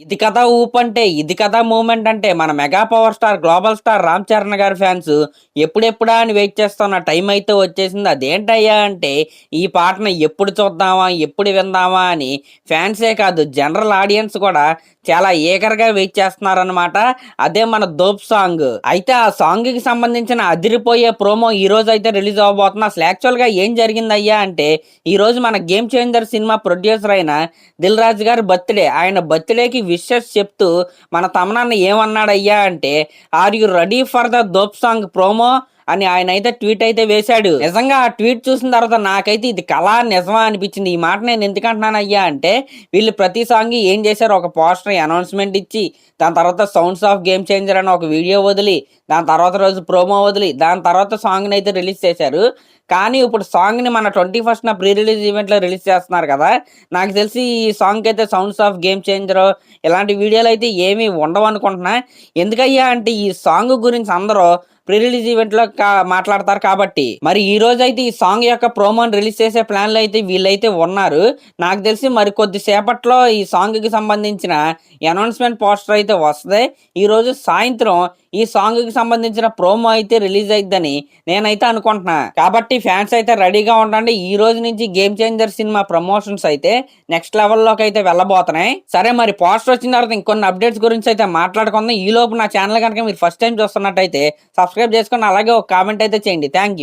ఇది కదా ఊప్ అంటే ఇది కదా మూమెంట్ అంటే మన mega power star global star Ram Charan గారి ఫ్యాన్స్ ఎప్పుడెప్పుడా అని వెయిట్ చేస్తున్న టైం అయితే వచ్చేసింది. అదేంటయ్యా అంటే ఈ పాటను ఎప్పుడు చూద్దామా ఎప్పుడు విందామా అని ఫ్యాన్సే కాదు జనరల్ ఆడియన్స్ కూడా చాలా ఏకర్గా వెయిట్ చేస్తున్నారనమాట అదే మన దోప్ సాంగ్. అయితే ఆ సాంగ్కి సంబంధించిన అదిరిపోయే ప్రోమో ఈ రోజు అయితే రిలీజ్ అవబోతుంది అసలు యాక్చువల్గా ఏం జరిగిందయ్యా అంటే ఈ రోజు మన గేమ్ చేంజర్ సినిమా ప్రొడ్యూసర్ అయిన దిల్ రాజు గారి బర్త్డే. ఆయన బర్త్డేకి విషెస్ చెప్తూ మన తమనాన్న ఏమన్నాడయ్యా అంటే are you ready for the dope song promo అని ఆయన అయితే ట్వీట్ అయితే వేశాడు. నిజంగా ఆ ట్వీట్ చూసిన తర్వాత నాకైతే ఇది కళా నిజమా అనిపించింది. ఈ మాట నేను ఎందుకంటున్నాను అయ్యా అంటే వీళ్ళు ప్రతి సాంగ్ ఏం చేశారు? ఒక పోస్టర్ అనౌన్స్మెంట్ ఇచ్చి దాని తర్వాత సౌండ్స్ ఆఫ్ గేమ్ చేంజర్ అని ఒక వీడియో వదిలి దాని తర్వాత రోజు ప్రోమో వదిలి దాని తర్వాత సాంగ్ని అయితే రిలీజ్ చేశారు. కానీ ఇప్పుడు సాంగ్ని మన ట్వంటీ ఫస్ట్ ప్రీ రిలీజ్ ఈవెంట్లో రిలీజ్ చేస్తున్నారు కదా నాకు తెలిసి ఈ సాంగ్కి అయితే సౌండ్స్ ఆఫ్ గేమ్ చేంజర్ ఇలాంటి వీడియోలు అయితే ఏమీ ఉండవు అనుకుంటున్నా. ఎందుకయ్యా అంటే ఈ సాంగ్ గురించి అందరూ ప్రీ రిలీజ్ ఈవెంట్లో కా- మాట్లాడతారు కాబట్టి. మరి ఈ రోజు అయితే ఈ సాంగ్ యొక్క ప్రోమోని రిలీజ్ చేసే ప్లాన్లు అయితే వీళ్ళైతే ఉన్నారు. నాకు తెలిసి మరి కొద్దిసేపట్లో ఈ సాంగ్కి సంబంధించిన అనౌన్స్మెంట్ పోస్టర్ అయితే వస్తుంది. ఈ రోజు సాయంత్రం ఈ సాంగ్కి సంబంధించిన ప్రోమో అయితే రిలీజ్ అయిద్దని నేనైతే అనుకుంటున్నా. కాబట్టి ఫ్యాన్స్ అయితే రెడీగా ఉండండి. ఈ రోజు నుంచి గేమ్ చేంజర్ సినిమా ప్రమోషన్స్ అయితే నెక్స్ట్ లెవెల్లోకి అయితే వెళ్ళబోతున్నాయి. సరే మరి పోస్టర్ వచ్చిన తర్వాత ఇంకొన్ని అప్డేట్స్ గురించి అయితే మాట్లాడుకుందాం. ఈ లోపు నా ఛానల్ కనుక మీరు ఫస్ట్ టైం చూస్తున్నట్టయితే సబ్స్క్రైబ్ చేసుకుని అలాగే ఒక కామెంట్ అయితే చేయండి. Thank you